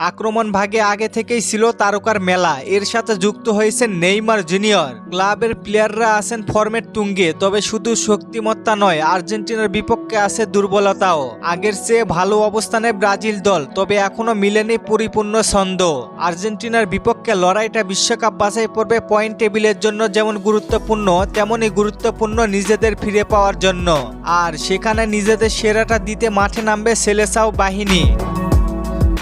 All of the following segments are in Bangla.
আক্রমণ ভাগে আগে থেকেই ছিল তারকার মেলা। এর সাথে যুক্ত হয়েছেন নেইমার জুনিয়র। ক্লাবের প্লেয়াররা আছেন ফর্মের তুঙ্গে, তবে শুধু শক্তিমত্তা নয়, আর্জেন্টিনার বিপক্ষে আছে দুর্বলতাও। আগের চেয়ে ভালো অবস্থানে ব্রাজিল দল, তবে এখনও মিলেনি পরিপূর্ণ ছন্দ। আর্জেন্টিনার বিপক্ষে লড়াইটা বিশ্বকাপ বাছাই পড়বে পয়েন্ট টেবিলের জন্য যেমন গুরুত্বপূর্ণ, তেমনই গুরুত্বপূর্ণ নিজেদের ফিরে পাওয়ার জন্য। আর সেখানে নিজেদের সেরাটা দিতে মাঠে নামবে সেলেসাও বাহিনী।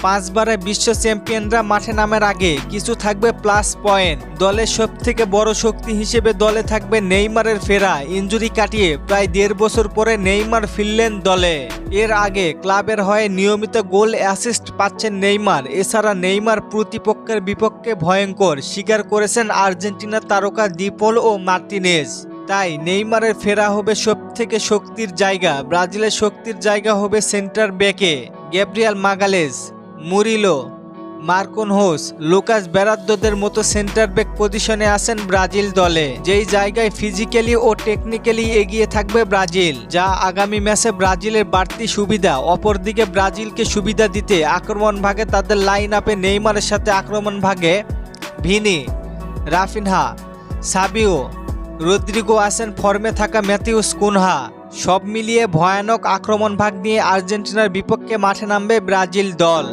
পাঁচবারে বিশ্ব চ্যাম্পিয়নরা মাঠে নামের আগে কিছু থাকবে প্লাস পয়েন্ট। দলের সব থেকে বড় শক্তি হিসেবে দলে থাকবে নেইমারের ফেরা। ইঞ্জুরি কাটিয়ে প্রায় দেড় বছর পরে নেইমার ফিরলেন দলে। এর আগে ক্লাবের হয়ে নিয়মিত গোল অ্যাসিস্ট পাচ্ছেন নেইমার। এছাড়া নেইমার প্রতিপক্ষের বিপক্ষে ভয়ঙ্কর স্বীকার করেছেন আর্জেন্টিনার তারকা দিপল ও মার্টিনেজ। তাই নেইমারের ফেরা হবে সব থেকে শক্তির জায়গা। ব্রাজিলের শক্তির জায়গা হবে সেন্টার ব্যাকে। Gabriel Magalhaes. Murillo Marquinhos Lucas বেরাদ্দোদের মতো সেন্টার ব্যাক পজিশনে আছেন ব্রাজিল দলে, যেই জায়গায় ফিজিক্যালি ও টেকনিক্যালি এগিয়ে থাকবে ব্রাজিল, যা আগামী ম্যাচে ব্রাজিলের বাড়তি সুবিধা, অপরদিকে ব্রাজিলকে সুবিধা দিতে আক্রমণ ভাগে তাদের লাইন আপে নেইমারের সাথে আক্রমণ ভাগে ভিনি, রাফিনহা, সাবিও, রদ্রিগো আছেন ফর্মে থাকা ম্যাথিউস কুনহা, সব মিলিয়ে ভয়ানক আক্রমণ ভাগ নিয়ে আর্জেন্টিনার বিপক্ষে মাঠে নামবে ব্রাজিল দল।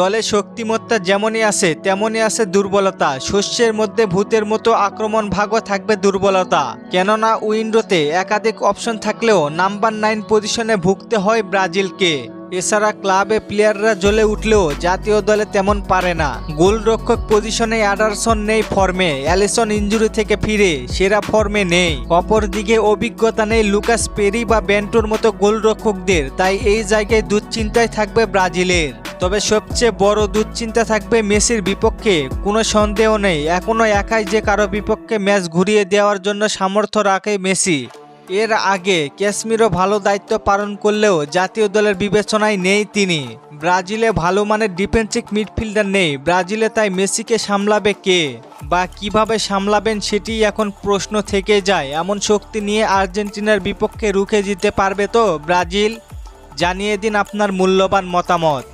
দলে শক্তিমত্তা যেমনই আছে, তেমনই আছে দুর্বলতা। শস্যের মধ্যে ভূতের মতো আক্রমণ ভাগও থাকবে দুর্বলতা। কেননা, উইন্ডোতে একাধিক অপশন থাকলেও নাম্বার নাইন পজিশনে ভুগতে হয় ব্রাজিলকে। এছাড়া ক্লাবে প্লেয়াররা জ্বলে উঠলেও জাতীয় দলে তেমন পারে না। গোলরক্ষক পজিশনে অ্যাডারসন নেই ফর্মে, অ্যালিসন ইঞ্জুরি থেকে ফিরে সেরা ফর্মে নেই। অপরদিকে অভিজ্ঞতা নেই লুকাস পেরি বা বেন্টোর মতো গোলরক্ষকদের, তাই এই জায়গায় দুশ্চিন্তায় থাকবে ব্রাজিলের। তবে সবচেয়ে বড় দুশ্চিন্তা থাকবে মেসির বিপক্ষে। কোনো সন্দেহ নেই, এখনও একাই যে কারও বিপক্ষে ম্যাচ ঘুরিয়ে দেওয়ার জন্য সামর্থ্য রাখে মেসি। এর আগে ক্যাশ্মীরও ভালো দায়িত্ব পালন করলেও জাতীয় দলের বিবেচনায় নেই তিনি। ব্রাজিলে ভালো মানের ডিফেন্সিভ মিডফিল্ডার নেই, ব্রাজিলে তাই মেসিকে সামলাবে কে? বা কীভাবে সামলাবেন সেটি এখন প্রশ্ন থেকে যায়, এমন শক্তি নিয়ে আর্জেন্টিনার বিপক্ষে রুখে দিতে পারবে তো ব্রাজিল? জানিয়ে দিন আপনার মূল্যবান মতামত।